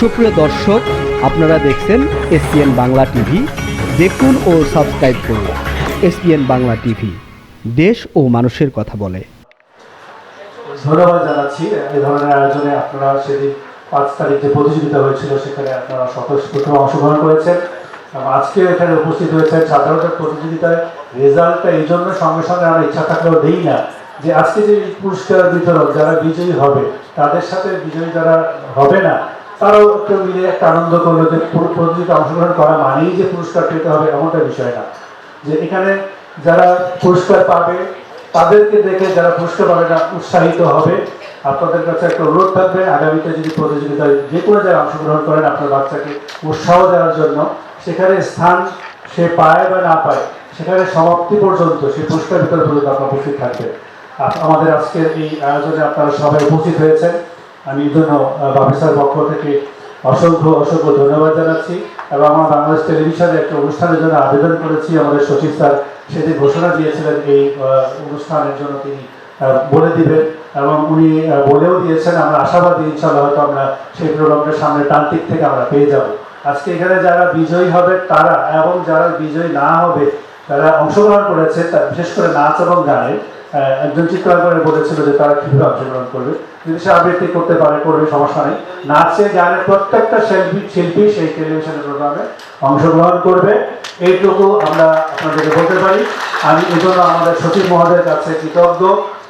সুপ্রিয় দর্শক, আপনারা দেখছেন এসপিএন বাংলা টিভি। দেখুন ও সাবস্ক্রাইব করুন এসপিএন বাংলা টিভি। দেশ ও মানুষের কথা বলে। ধন্যবাদ জানাচ্ছি। এই ধরনের আয়োজনে আপনারা সেদিন পাঁচ তারিখ যে প্রতিযোগিতা হয়েছিল, সেখানে আপনারা স্বতঃস্ফূর্ত অংশগ্রহণ করেছেন। আজকে এখানে উপস্থিত হয়েছেন সাধারণত প্রতিযোগিতায় রেজাল্টটা এই জন্য সঙ্গে সঙ্গে আমরা ইচ্ছা থাকলেও দেই না যে আজকে যে পুরস্কার বিতরণ যারা বিজয়ী হবে, তাদের সাথে বিজয়ী যারা হবে না তারাও একটু মিলে একটা আনন্দ করল যে পুরো প্রতিযোগিতা অংশগ্রহণ করা মানেই যে পুরস্কার পেতে হবে এমনটা বিষয় না। যে এখানে যারা পুরস্কার পাবে, তাদেরকে দেখে যারা পুরস্কার পাবে না উৎসাহিত হবে। আপনাদের কাছে একটা অনুরোধ থাকবে, আগামীতে যদি প্রতিযোগিতায় যে কোনো জায়গায় অংশগ্রহণ করেন আপনার বাচ্চাকে উৎসাহ দেওয়ার জন্য, সেখানে স্থান সে পায় বা না পায়, সেখানে সমাপ্তি পর্যন্ত সেই পুরস্কার বিতরণ পর্যন্ত আপনার উপস্থিত থাকবে। আমাদের আজকের এই আয়োজনে আপনারা সবাই উপস্থিত হয়েছেন। আমি জন্য বাফিসার পক্ষ থেকে অসংখ্য অসংখ্য ধন্যবাদ জানাচ্ছি এবং আমার বাংলাদেশ টেলিভিশনে একটা অনুষ্ঠানের জন্য আবেদন করেছি। আমাদের সচিব স্যার সেটি ঘোষণা দিয়েছিলেন এই অনুষ্ঠানের জন্য তিনি বলে দিবেন এবং উনি বলেও দিয়েছেন। আমরা আশাবাদী ইনশাল্লাহ হয়তো আমরা সেই প্রোগ্রামটা সামনে প্রান্তিক থেকে আমরা পেয়ে যাব। আজকে এখানে যারা বিজয়ী হবে তারা এবং যারা বিজয়ী না হবে তারা অংশগ্রহণ করেছে তা বিশেষ করে নাচ এবং গানে একজন চিত্রাঙ্কনে বলেছিল যে তারা কীভাবে অংশগ্রহণ করবে। যদি সে আবৃত্তি করতে পারে, করবে, সমস্যা নেই। নাচে গানের প্রত্যেকটা শিল্পী শিল্পী সেই টেলিভিশনের প্রোগ্রামে অংশগ্রহণ করবে। এইটুকু আমরা আপনাদেরকে বলতে পারি। আমি এই জন্য আমাদের সচিব মহোদয়ের কাছে কৃতজ্ঞ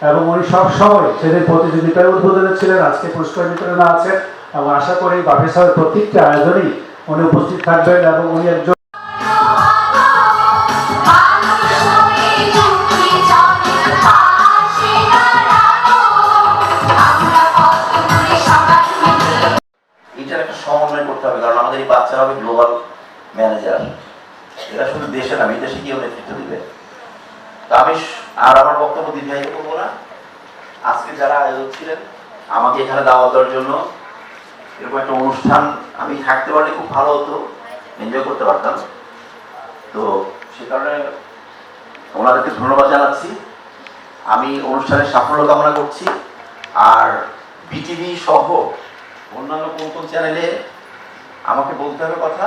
এবং উনি সব সময় সেদিন প্রতিযোগিতায় উদ্বোধনে ছিলেন, আজকে পুরস্কার বিতরণে আছেন এবং আশা করি বাপি সাহেব প্রত্যেকটা আয়োজনেই উনি উপস্থিত থাকবেন এবং উনি একজন হবে গ্লোবাল ম্যানেজার এরা শুধু দেশে না বিদেশে গিয়েও নেতৃত্ব দিবে। তো আমি আর আমার বক্তব্য দীর্ঘায়িত করব না। আজকে যারা আয়োজক ছিলেন, আমাকে এখানে দাওয়াত দেওয়ার জন্য এরকম একটা অনুষ্ঠান আমি থাকতে পারলে খুব ভালো হতো এনজয় করতে পারতাম। তো সে কারণে ওনাদেরকে ধন্যবাদ জানাচ্ছি। আমি অনুষ্ঠানের সাফল্য কামনা করছি। আর বিটিভি সহ অন্যান্য কোন কোন চ্যানেলে আমাকে বলতে হবে কথা।